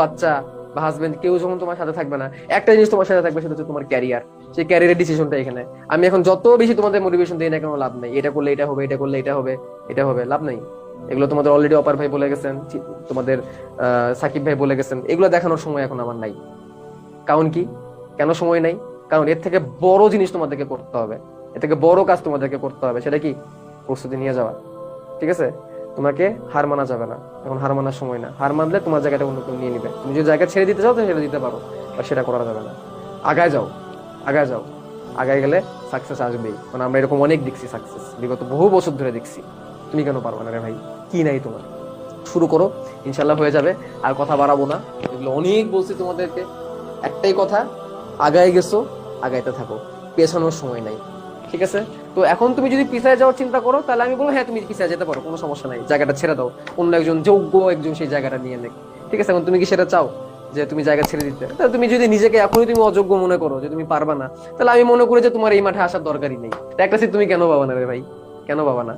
বাচ্চা বা হাজবেন্ড কেউ যখন তোমার সাথে থাকবে না, একটা জিনিস তোমার সাথে থাকবে সেটা হচ্ছে তোমার ক্যারিয়ার সেই ক্যারিয়ারের ডিসিশনটা এখানে। আমি এখন যত বেশি তোমাদের মোটিভেশন দিই না কেন লাভ নাই। এটা করলে এটা হবে, এটা করলে এটা হবে এটা হবে, লাভ নাই। এগুলো তোমাদের অলরেডি অপার ভাই বলে গেছেন তোমাদের সাকিব ভাই বলে গেছেন। এগুলো দেখানোর সময় এখন আমার নাই। কারণ কি? কেন সময় নাই? কারণ এর থেকে বড় জিনিস তোমাদেরকে করতে হবে। এর থেকে বড় কাজ তোমাদেরকে করতে হবে। সেটা কি? প্রস্তুতি নিয়ে যাওয়া। ঠিক আছে? তোমাকে হার মানা যাবে না। এখন হার মানার সময় না। হার মানলে তোমার জায়গাটা অন্য কেউ নিয়ে নিবে। তুমি যদি জায়গা ছেড়ে দিতে চাও, তো ছেড়ে দিতে পারো। আর সেটা করা যাবে না। আগায় যাও। আগায় যাও। আগায় গেলে সাকসেস আসবেই। কারণ আমরা এরকম অনেক দেখছি সাকসেস বিগত বহু বছর ধরে দেখছি। তুমি কেন পারবে না রে ভাই? কি নাই তোমার? শুরু করো। ইনশাল্লাহ হয়ে যাবে। আর কথা বাড়াবো না। এগুলো অনেক বলছি তোমাদেরকে। একটাই কথা, আগায় গেছো, আগাইতে থাকো। পেছানোর সময় নাই। ঠিক আছে? তো এখন তুমি যদি পিছায় যাওয়ার চিন্তা করো, তাহলে আমি বলব হ্যাঁ তুমি পিছায় যেতে পারো, কোনো সমস্যা নাই, জায়গাটা ছেড়ে দাও। অন্য একজন যোগ্য একজন সেই জায়গাটা নিয়ে নেক। ঠিক আছে, এখন তুমি কি সেটা চাও যে তুমি জায়গা ছেড়ে দিতে? তাহলে তুমি যদি নিজেকে এখনই তুমি অযোগ্য মনে করো, যে তুমি পারবা না, তাহলে আমি মনে করি যে তোমার এই মাঠে আসার দরকারই নেই। একটা তুমি কেন পাবা না রে ভাই? কেন পাবা না?